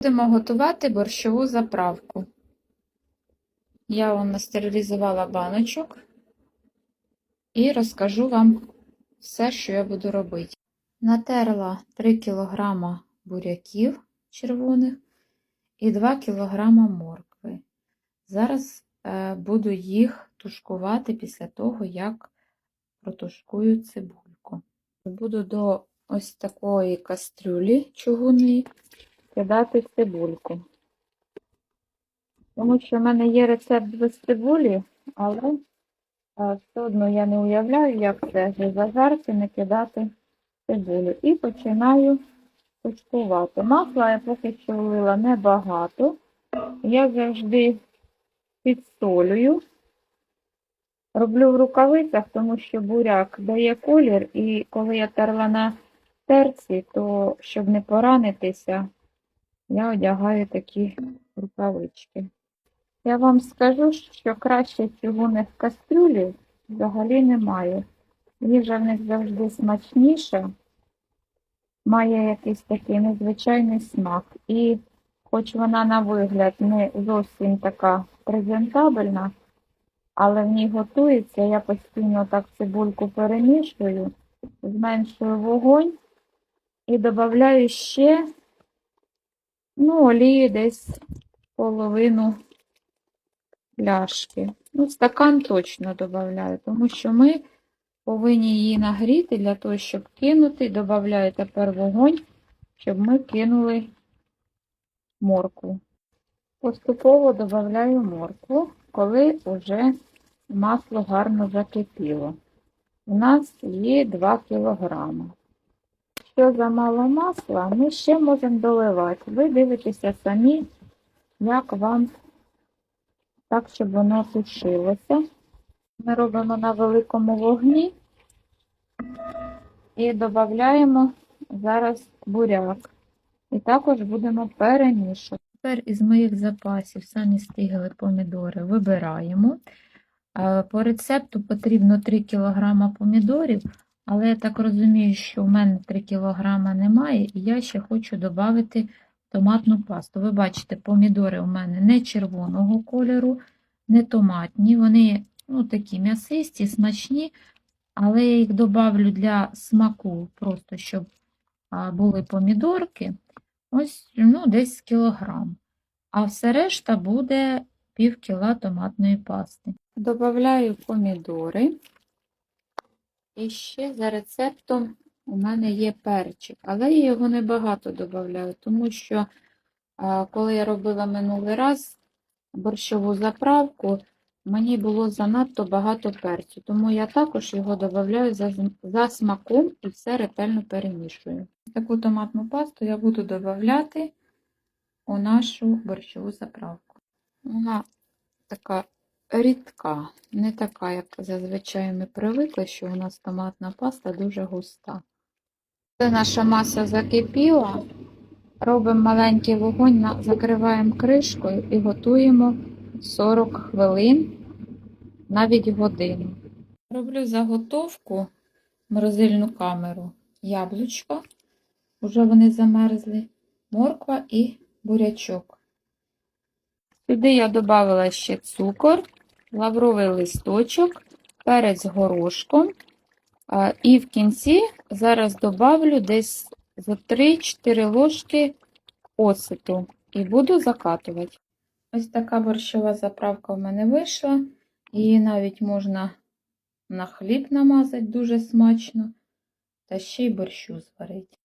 Будемо готувати борщову заправку. Я вам настерилізувала баночок і розкажу вам все, що я буду робити. Натерла 3 кг буряків червоних і 2 кг моркви. Зараз е, буду їх тушкувати після того, як протушкую цибульку. Буду до ось такої кастрюлі чугунної кидати цибульку. Тому що в мене є рецепт без цибулі, але е, все одно я не уявляю, як це зажарки не кидати цибулю. І починаю тушкувати. Масла я поки що влила небагато. Я завжди підсолюю. Роблю в рукавицях, тому що буряк дає колір, і коли я терла на терці, то щоб не поранитися, я одягаю такі рукавички. Я вам скажу, що краще чугунних кастрюлів взагалі немає. Їжа в них завжди смачніша, має якийсь такий незвичайний смак. І хоч вона на вигляд не зовсім така презентабельна, але в ній готується, я постійно так цибульку перемішую, зменшую вогонь і додаю ще ну, олії десь половину пляшки. Ну, стакан точно додаю, тому що ми повинні її нагріти для того, щоб кинути. Додаю тепер вогонь, щоб ми кинули моркву. Поступово додаю моркву, коли вже масло гарно закипіло. У нас є 2 кг. Якщо замало масла, ми ще можемо доливати. Ви дивитеся самі, як вам так, щоб воно тушилося. Ми робимо на великому вогні і додаємо зараз буряк. І також будемо перемішувати. Тепер із моїх запасів самі стигли помідори вибираємо. Е, По рецепту потрібно 3 кг помідорів, але я так розумію, що в мене 3 кг немає, і я ще хочу додати томатну пасту. Ви бачите, помідори у мене не червоного кольору, не томатні, вони ну, такі м'ясисті, смачні, але я їх додавлю для смаку, просто щоб були помідорки. Ось ну, десь кілограм. А все решта буде пів кіла томатної пасти. Добавляю помідори. І ще за рецептом у мене є перчик, але я його небагато додаю, тому що коли я робила минулий раз борщову заправку, мені було занадто багато перцю, тому я також його додаю за, за смаком і все ретельно перемішую. Таку томатну пасту я буду додавати у нашу борщову заправку. Вона така рідка, не така, як зазвичай ми привикли, що у нас томатна паста дуже густа. Коли наша маса закипіла, робимо маленький вогонь, закриваємо кришкою і готуємо 40 хвилин, навіть годину. Роблю заготовку морозильну камеру. Яблучко, вже вони замерзли, морква і бурячок. Сюди я додала ще цукор, лавровий листочок, перець горошком. І в кінці зараз добавлю десь за 3-4 ложки оцету і буду закатувати. Ось така борщова заправка в мене вийшла. Її навіть можна на хліб намазати дуже смачно, та ще й борщу зварити.